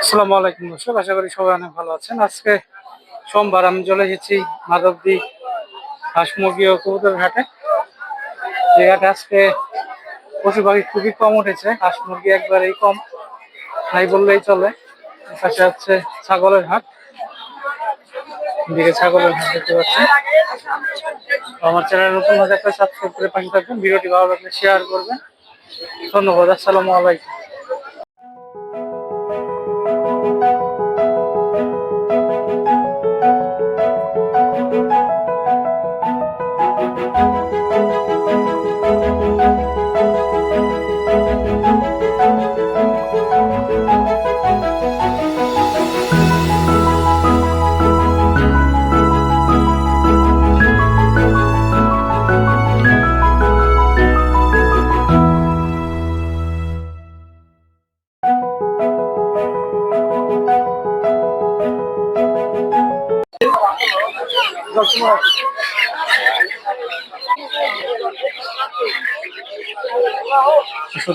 আসসালামু আলাইকুম দর্শক, আশা করি সবাই অনেক ভালো আছেন। আজকে সোমবার আমি চলে এসেছি মাধবদী হাঁস মুরগি ও কবুতর ঘাটে যে ঘাটে আজকে পশু পাখি খুবই কম উঠেছে হাঁস মুরগি একবারেই কম নাই বললেই চলে। পাশে হচ্ছে ছাগলের হাট। দিকে ছাগলের হাট দেখতে পাচ্ছেন। আমার চ্যানেল নতুন হলে একটা সাবস্ক্রাইব করে পাশে থাকবেন। ভিডিওটি ভালো লাগলে শেয়ার করবেন। ধন্যবাদ, আসসালামু আলাইকুম।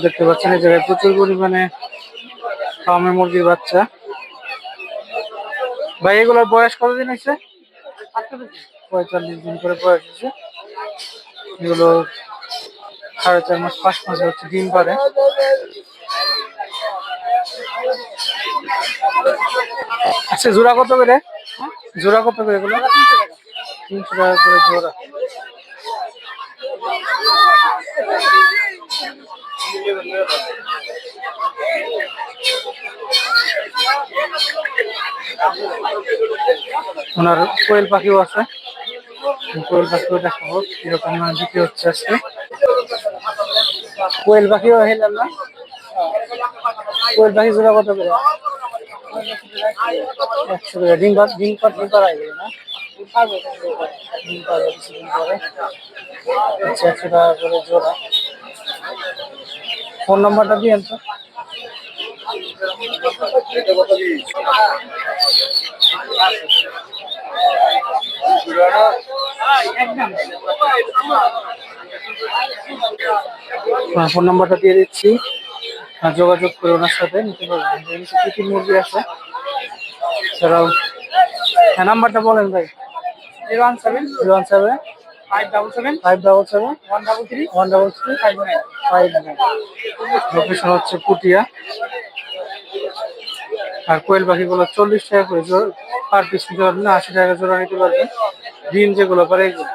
দেখতে পাচ্ছেন এই জায়গায় প্রচুর পরিমাণে ফার্মে মুরগির বাচ্চা। ভাই, এগুলোর বয়স কতদিন হয়েছে? পঁয়তাল্লিশ দিন করে বয়স হয়েছে। এগুলো সাড়ে চার মাস, পাঁচ মাস হচ্ছে ডিম পারে। আচ্ছা জোড়া কত করে? জোড়া কত করে এগুলো? তিনশো টাকা করে জোড়া। ওনার কোয়েল পাখিও আছে। কোয়েল পাখিও দেখাবো কীরকম মানে বিক্রি হচ্ছে আজকে। কোয়েল পাখিও হেলাম না? কোয়েল পাখি জোড়া কত করে? একশো করে। ডিম ডিম পাত ডিম পাড়াই দেবে না ডিম পাড়বে কিছুদিন পরে আচ্ছা একশো টাকা করে জোড়া ফোন নাম্বারটা দিয়েন তো। হ্যাঁ, ফোন নাম্বারটা দিয়ে দিচ্ছি। যোগাযোগ করে ওনার সাথে নিতে পারবেন। কি কি মুরগি আছে? এছাড়াও হ্যাঁ নাম্বারটা বলেন ভাই। Zero one seven zero one seven five double seven five double seven one double three one double three five nine five nine location হচ্ছে পুটিয়া আর কোয়েল পাখিগুলো চল্লিশ টাকা করে জোর পার পিস নিতে পারবেন আশি টাকা জোড়া নিতে পারবেন। ডিম যেগুলো পারে এগুলো।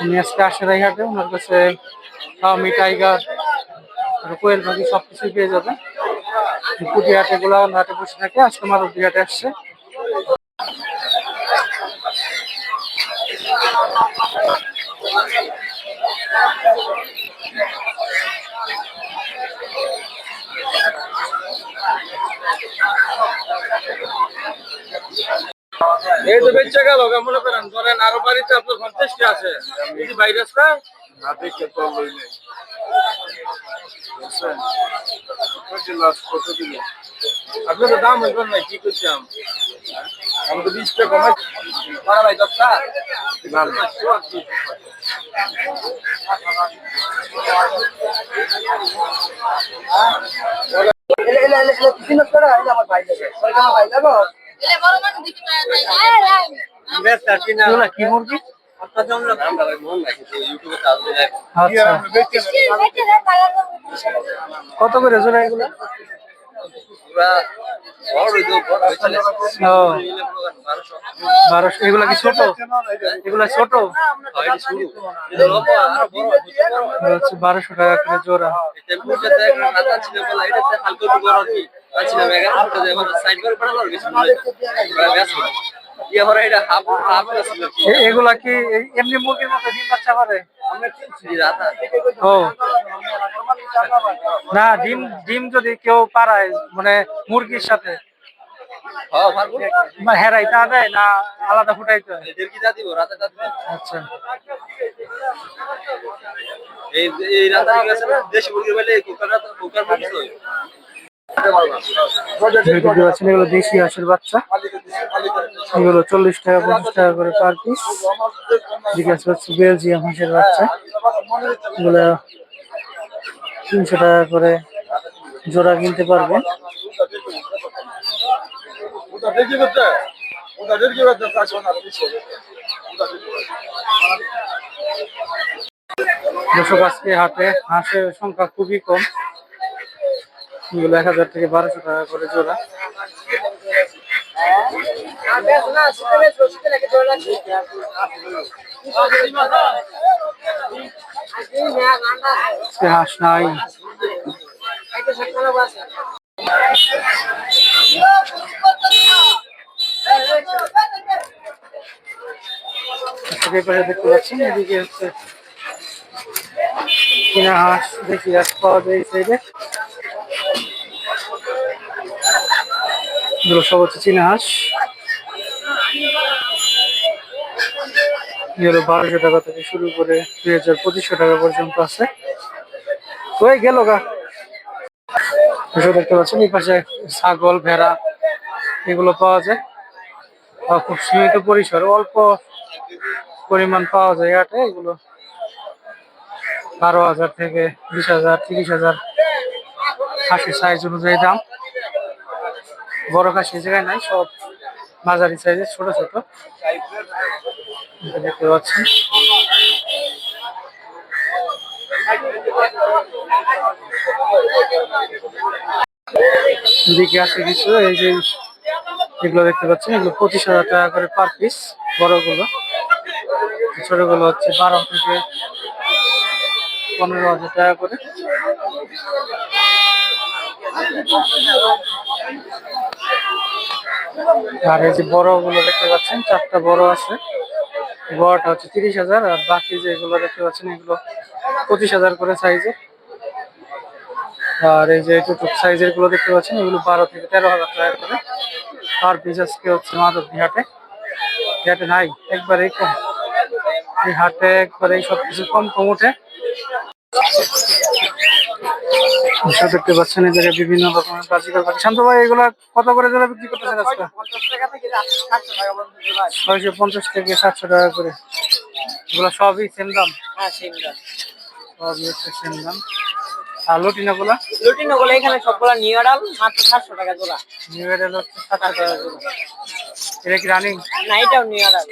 উনি আজকে আশেরাই হাটে ওনার কাছে আমি টাইগার আর কোয়েল পাখি সব কিছুই পেয়ে যাবেন। পুটি হাটে গুলা হাটে বসে থাকে আজকে মারুতি হাটে আসছে। এই তো বেঁচে গেল মনে করেন ধরেন আরও বাড়িতে আপনার পঞ্চাশটি আছে। যদি ভাইরাস না না দেখে তো লইলে আপনি তো দাম হইবেন না কি করছিলাম আমি? তো বিশ টাকা কমাই। ভাই দশটা কি মুরগি? আচ্ছা। কত করে জোড়া এগুলো? বারোশো এগুলা কি ছোট? এগুলা ছোট? এগুলো হচ্ছে বারোশো টাকা করে জোড়া। এগুলা কি এমনি মুরগির মতো ডিম বাচ্চা করে? ও। না ডিম ডিম যদি কেউ পারায় মানে মুরগির সাথে মানে হেরাইতে দেয় না আলাদা ফুটাইতে আচ্ছা। এই এই রাতে গেছে না? দেশি মুরগির বাইলে কুকার কুকার মুরগি তো দেখতে পাচ্ছেন এগুলো দেশি হাঁসের বাচ্চা। এগুলো চল্লিশ টাকা পঞ্চাশ টাকা করে পার পিস জিজ্ঞেস হচ্ছে বেলজিয়াম হাঁসের বাচ্চা। এগুলো তিনশো টাকা করে জোড়া কিনতে পারবেন। দর্শক আজকে হাটে হাঁসের সংখ্যা খুবই কম। এগুলো এক হাজার থেকে বারোশো টাকা করে জোড়া। হাঁস নাই। দেখতে পাচ্ছেন এদিকে হচ্ছে কিনা হাঁস দেখি হাঁস পাওয়া যায় এই সাইডে এগুলো সব হচ্ছে চীনা হাঁস। এগুলো বারোশো টাকা থেকে শুরু করে দুই হাজার পঁচিশশো টাকা পর্যন্ত আছে। ওই গেল গা। দেখতে পাচ্ছেন, এই পাশে ছাগল, ভেড়া, এগুলো পাওয়া যায়। খুব সীমিত পরিসর, অল্প পরিমাণ পাওয়া যায় হাটে। এগুলো বারো হাজার থেকে বিশ হাজার, তিরিশ হাজার খাসির সাইজ অনুযায়ী দাম। বড় খাসি এই জায়গায় নাই, সব মাঝারি সাইজের ছোট ছোট। দেখতে পাচ্ছি দিকে আছে কিছু, এই যে এগুলো দেখতে পাচ্ছেন, এগুলো পঁচিশ হাজার টাকা করে পার পিস বড়গুলো। ছোটগুলো হচ্ছে বারো থেকে পনেরো হাজার টাকা করে। আর এই যে বড়গুলো দেখতে পাচ্ছেন, চারটা বড় আছে। বড়টা হচ্ছে তিরিশ হাজার, আর বাকি যেগুলো দেখতে পাচ্ছেন, এগুলো পঁচিশ হাজার করে সাইজের। আর এই যে টুটুক সাইজেরগুলো দেখতে পাচ্ছেন, এগুলো বারো থেকে তেরো হাজার টাকা করে। আর পিস আজকে হচ্ছে মাধবদী হাটে। হাটে নাই, একবারেই কম। এই হাটে একবারে সব কিছু কম কম উঠে দেখতে পাচ্ছেন এই জায়গায় বিভিন্ন রকমের বাজিকার পাখি শান্ত ভাই এগুলা কত করে জোড়া বিক্রি করতেছেন আজকে? ছয়শো পঞ্চাশ থেকে সাতশো টাকা করে। এগুলো সবই সেম দাম? সবই হচ্ছে সেম দাম। আর লটিনা গুলা? লুটিনো গুলো এখানে সবগুলা নিউ আডাল মাত্র সাতশো টাকা জোড়া। নিউ এডেল হচ্ছে সাতশো টাকা করে। এটা কি রানিং? না এটাও নিউ আডাল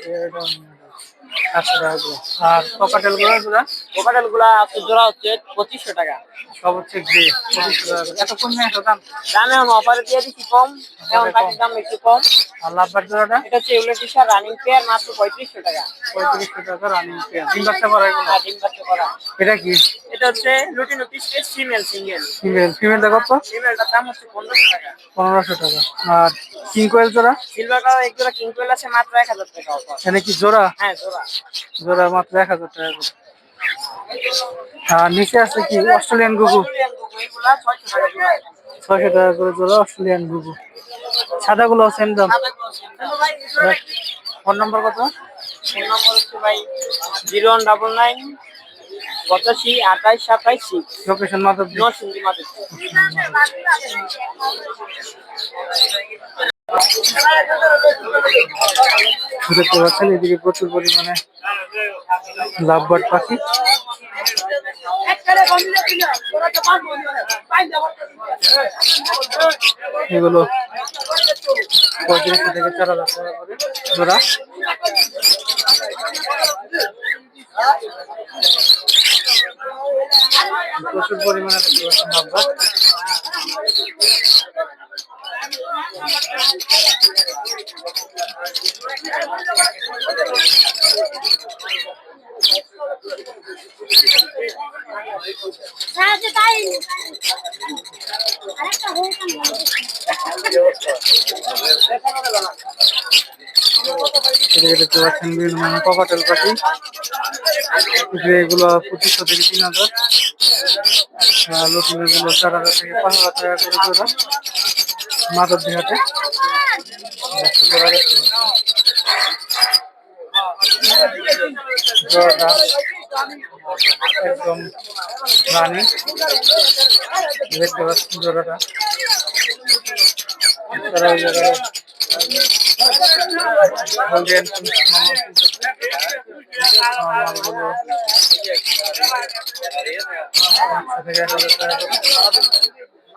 সাতশো টাকা করে। আর পকাটেলগুলো জোড়া কোকাটেলগুলা আছে জোড়া হচ্ছে পঁচিশশো টাকা। সব হচ্ছে গ্রে পঁচিশশো টাকা করে এত দাম? দামে এখন অফারে দিয়ে দিচ্ছি কম এখন কাঠের দাম একটু কম। আর লাভবার জোড়াটা? এটা হচ্ছে এগুলো রানিং পেয়ার মাত্র পঁয়ত্রিশশো টাকা। পঁয়ত্রিশশো টাকা রানিং তিন বাচ্চা করা এগুলো? ডিম বাচ্চা করা। এটা কি? এটা হচ্ছে lutino piece female single female ফিমেলটা কত? ফিমেলটার দাম হচ্ছে পনেরোশো টাকা। পনেরোশো টাকা। আর কিং কোয়েল জোড়া? এক জোড়া কিংকুয়েল আছে মাত্র এক হাজার টাকা অফার এখানে কি জোড়া? হ্যাঁ জোড়া। জোড়া মাত্র এক হাজার টাকা আর নিচে আছে কি? অস্ট্রেলিয়ান গুগু ছয়শো টাকা করে জোড়া অস্ট্রেলিয়ান গুগু সাদাগুলো সেম দাম। ফোন নম্বর কত? ফোন নম্বর হচ্ছে ভাই জিরো ওয়ান ডাবল নাইন পঁচাশি আঠাইশ সাতাইশ সিক্স লোকেশন মাত্র নরসিংদী মাত্র দেখতে পাচ্ছেন এদিকে প্রচুর পরিমাণে লাভবার্ড পাখি। এগুলো পঁয়ত্রিশশো থেকে চার হাজার টাকা করে জোড়া প্রচুর পরিমাণে লাভবার্ড দেখতে পাচ্ছেন বিভিন্ন ককাটেল পাখি এগুলো পঁচিশশো থেকে তিন হাজার নতুন এগুলো চার হাজার থেকে পাঁচ হাজার টাকা করে জোড়া। মাদর দেহাতে জোড়াটা একদম রানি দেখতে পাচ্ছেন জোড়াটা তারা ওই জায়গায় বলছেন মামাগুলো থেকে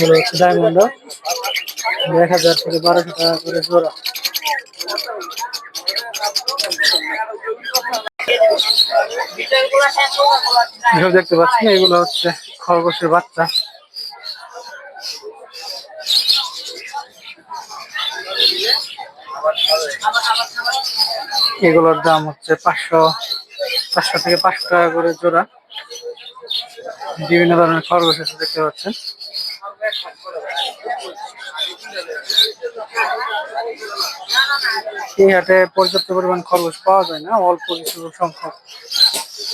এগুলো হচ্ছে ডায়মন্ড। এক হাজার থেকে বারোশো টাকা করে জোড়া। দেখতে পাচ্ছেন, এগুলো হচ্ছে খরগোশের বাচ্চা। এগুলোর দাম হচ্ছে পাঁচশো পাঁচশো থেকে পাঁচশো টাকা করে জোড়া। বিভিন্ন ধরনের খরগোশ দেখতে পাচ্ছেন। এই হাটে পর্যাপ্ত পরিমাণ খরগোশ পাওয়া যায় না, অল্প কিছু সংখ্যক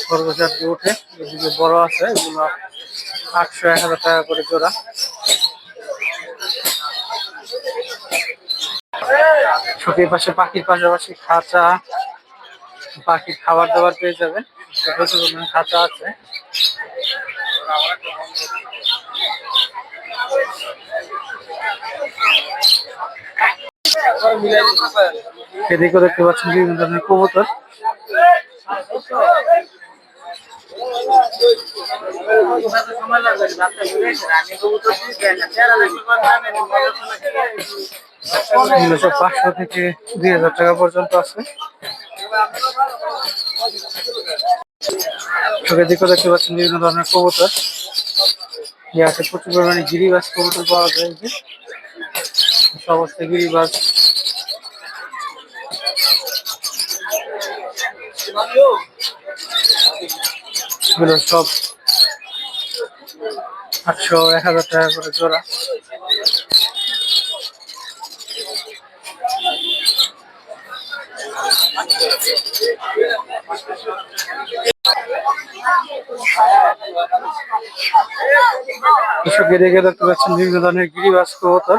খরগোশ আর কি ওঠে। এদিকে বড় আছে, এগুলো আটশো এক হাজার টাকা করে জোড়া। ছুটির পাশে পাখির পাশাপাশি খাঁচা, পাখির খাবার দাবার পেয়ে যাবেন। খাঁচা আছে। এদিকেও দেখতে পাচ্ছেন বিভিন্ন ধরনের কবুতর। পাঁচশো থেকে দুই হাজার টাকা পর্যন্ত আছে। দেখতে পাচ্ছেন বিভিন্ন ধরনের কবুতর। এই আছে প্রচুর পরিমাণে গিরিবাস কবুতর পাওয়া যায় যে সমস্ত গিরিবাস এগুলো সব আটশো, এক হাজার টাকা করে জোড়া। গেড়ে দেখতে পাচ্ছেন বিভিন্ন ধরনের গিরিবাস কবুতর।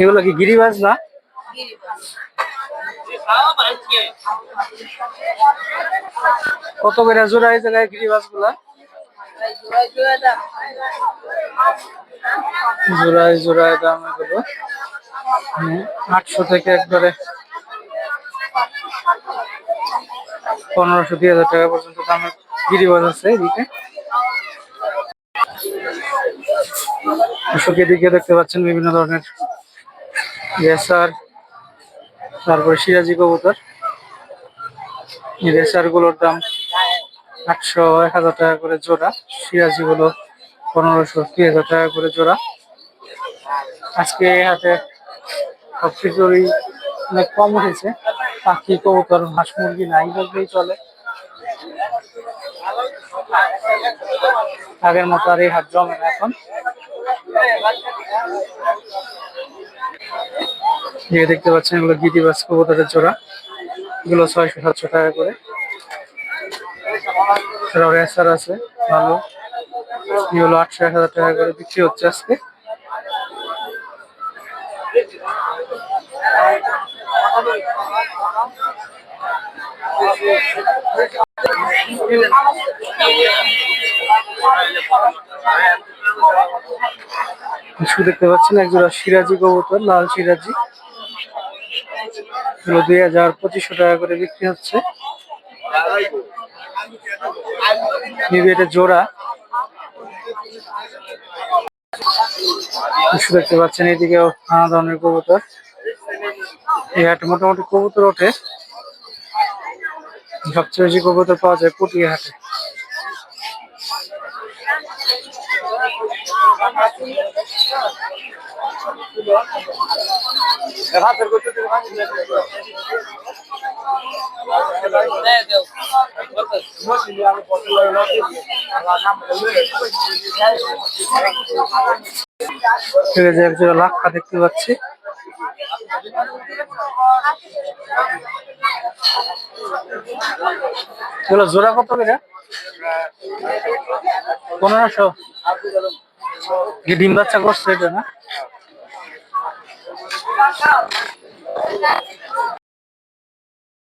এগুলো কি গিরিবাস না কত করে জোড়া এই জায়গায় গিরিবাসগুলা জোড়ায় জোড়ায় দাম এগুলো। আটশো থেকে একবারে পনেরোশো, দুই হাজার টাকা পর্যন্ত দামের গিরিবাজ আছে এদিকে। দর্শক এদিকে দেখতে পাচ্ছেন বিভিন্ন ধরনের রেসার, তারপরে সিরাজি কবুতর। এই রেসারগুলোর দাম আটশো এক হাজার টাকা করে জোড়া সিরাজি গুলো পনেরোশো দুই হাজার টাকা করে জোড়া। আজকে হাতে হাটে সব কিছুরই অনেক কম উঠেছে পাখি কবুতর, হাঁস মুরগি নাই বললেই চলে। আগের মতো আর এই হাট জমে না এখন। যে দেখতে পাচ্ছেন, এগুলো গিরিবাস কবুতরের জোড়া। এগুলো ছয়শো, সাতশো টাকা করে। রেসার আছে, ভালো। এগুলো আটশো, এক হাজার টাকা করে বিক্রি হচ্ছে আজকে। দেখতে পাচ্ছেন একজোড়া সিরাজি কবুতর, লাল সিরাজি। এগুলো দুই হাজার পঁচিশশো টাকা করে বিক্রি হচ্ছে। এটা জোড়া। দেখতে পাচ্ছেন, এদিকেও নানা ধরনের কবুতর। এই হাটে মোটামুটি কবুতর ওঠে। সবচেয়ে বেশি কবুতর পাওয়া যায় পুটিয়া হাটে হাতের করতে তুমি হাতে ঠিক লাক্ষা দেখতে পাচ্ছি। এগুলো জোড়া কত করে? পনেরোশো। কি ডিম বাচ্চা করছে এটা না?